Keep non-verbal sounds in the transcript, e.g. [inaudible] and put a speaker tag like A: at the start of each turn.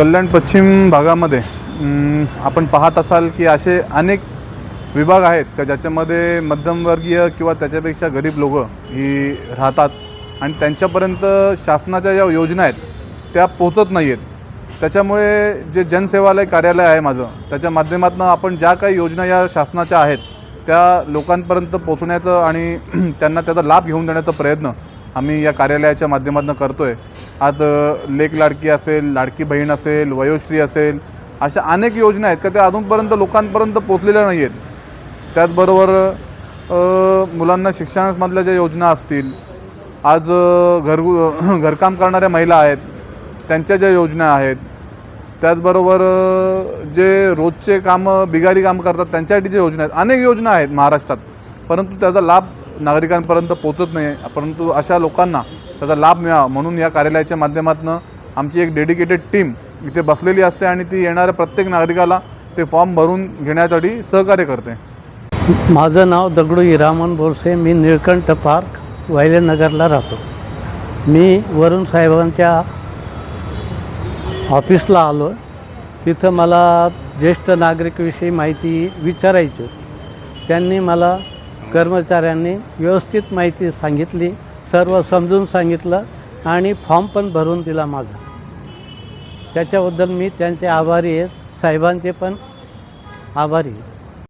A: कल्याण पश्चिम भागामध्ये आपण पाहत असाल की असे अनेक विभाग आहेत का ज्याच्यामध्ये मध्यमवर्गीय किंवा त्याच्यापेक्षा गरीब लोकं ही राहतात आणि त्यांच्यापर्यंत शासनाच्या ज्या योजना आहेत त्या पोचत नाही आहेत त्याच्यामुळे जे जनसेवालय कार्यालय आहे माझं त्याच्या माध्यमातून आपण ज्या काही योजना या शासनाच्या आहेत त्या लोकांपर्यंत पोचण्याचं आणि [clears throat] त्यांना त्याचा लाभ घेऊन देण्याचा प्रयत्न आम्ही या कार्यालयाच्या माध्यमातून करतो आहे आज अ, लेक लाडकी असेल लाडकी बहीण असेल वयोश्री असेल अशा अनेक योजना आहेत का त्या अजूनपर्यंत लोकांपर्यंत पोचलेल्या नाही आहेत त्याचबरोबर मुलांना शिक्षणामधल्या ज्या योजना असतील आज घर घरकाम करणाऱ्या महिला आहेत त्यांच्या ज्या योजना आहेत त्याचबरोबर जे रोजचे कामं बिगारी काम करतात त्यांच्यासाठी ज्या योजना आहेत अनेक योजना आहेत महाराष्ट्रात. परंतु त्याचा लाभ नागरिकांपर्यंत पोचत नाही परंतु अशा लोकांना त्याचा लाभ मिळावा. म्हणून या कार्यालयाच्या माध्यमातून आमची एक डेडिकेटेड टीम इथे बसलेली असते आणि ती येणाऱ्या प्रत्येक नागरिकाला ते फॉर्म भरून घेण्यासाठी सहकार्य करते.
B: माझं नाव दगडू हिरामन बोरसे. मी निळकंठ पार्क वायलेनगरला राहतो. मी वरुण साहेबांच्या ऑफिसला आलो. तिथं मला ज्येष्ठ नागरिकविषयी माहिती विचारायची त्यांनी मला कर्मचाऱ्यांनी व्यवस्थित माहिती सांगितली सर्व समजून सांगितलं आणि फॉर्म पण भरून दिला माझा. त्याच्याबद्दल मी त्यांचे आभारी आहे. साहेबांचे पण आभारी आहे.